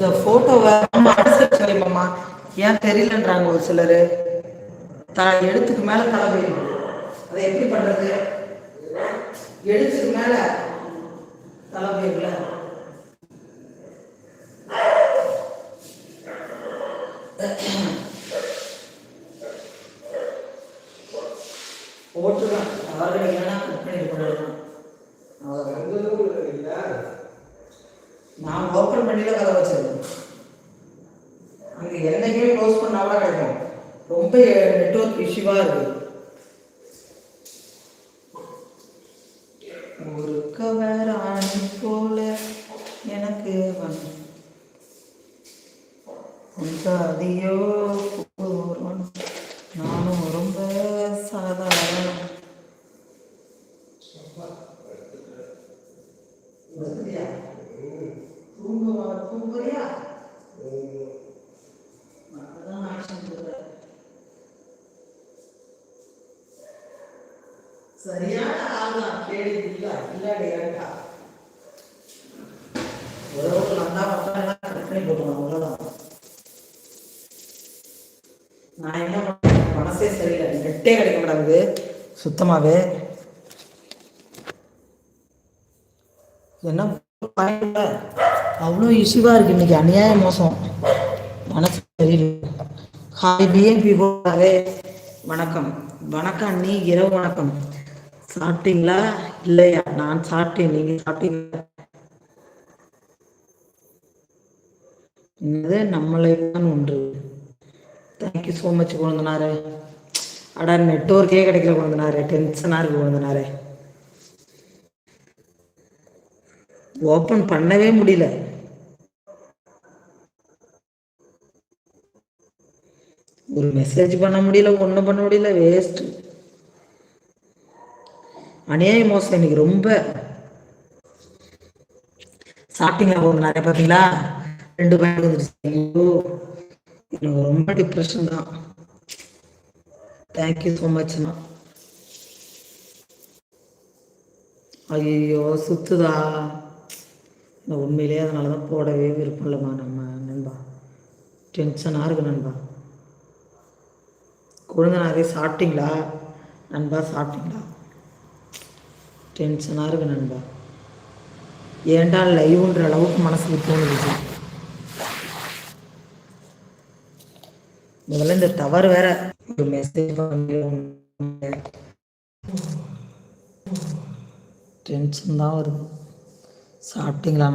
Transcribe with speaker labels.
Speaker 1: இந்த போட்டோவை அம்மா ஏன் தெரியலன்றாங்க ஒரு சிலர். த எழுத்துக்கு மேல தலை வேணும் அதை எப்படி பண்றது? எழுத்துக்கு மேல தலை வேணும்ல ஓட்டுதான் அவர்கள் இல்லைன்னா கட் பண்ணி போடலாம் நான் ஓப்பன் பண்ணில கதை வச்சிருக்கேன். அங்கே என்னைக்குமே க்ளோஸ் பண்ணாலும் கிடைக்கும் ரொம்ப நெட்ஒர்க் இஷ்யூவாக இருக்கு. ஒரு கவர் ஆணி போல எனக்கு வந்து அதியோ நானும் ரொம்ப சாதாரண Yeah. தூங்குவா தூங்குறியா சரியான உறவுக்கு நல்லா பார்த்தா அவ்வளோதான் நான் என்ன பண்ணேன்? மனசே சரியில்லை. நெட்டே கிடைக்க மாட்டாங்குது. சுத்தமாவே. என்ன அவ்வளோ இஷ்யூவாக இருக்கு இன்னைக்கு. அநியாய மோசம். மனசு சரியில்லை. ஹாய் பிஎன்பி போடாவே வணக்கம். வணக்கம் நீ இரவு வணக்கம். சாப்பிட்டீங்களா? இல்லையா? நான் சாப்பிட்டேன். நீங்க சாப்பிட்டீங்களா? என்னது? நம்மளை தான் ஒன்று. தேங்க்யூ ஸோ மச் குழந்தனாரு. அடா நெட்ஒர்க்கே கிடைக்கல குழந்தனாரு. டென்ஷனாக இருக்கு குழந்தனாரு. ஓப்பன் பண்ணவே முடியல. ஒரு மெசேஜ் பண்ண முடியல ஒன்றும் பண்ண முடியல வேஸ்ட் அநியாய மோசம் இன்னைக்கு ரொம்ப. சாப்பிட்டீங்களா போங்க நிறைய பார்த்தீங்களா ரெண்டு பேர் வந்துருச்சு. ஐயோ எனக்கு ரொம்ப டிப்ரெஷன் தான். தேங்க்யூ ஸோ மச்ண்ணா ஐயோ சுத்துதா. இந்த உண்மையிலேயே அதனால தான் போடவே விருப்பம் இல்லைம்மா. நம்ம நண்பா டென்ஷனாக இருக்கு நண்பா. குழந்தைனாரே சாப்பிட்டீங்களா? நண்பா சாப்பிட்டீங்களா? டென்ஷனாக இருக்கு நண்பா. ஏண்டா லைவ்ன்ற அளவுக்கு மனசுக்கு தோணுது? முதல்ல இந்த டவர் வேற ஒரு மெசேஜ் டென்ஷன் தான் வருது. சாப்பிட்டீங்களா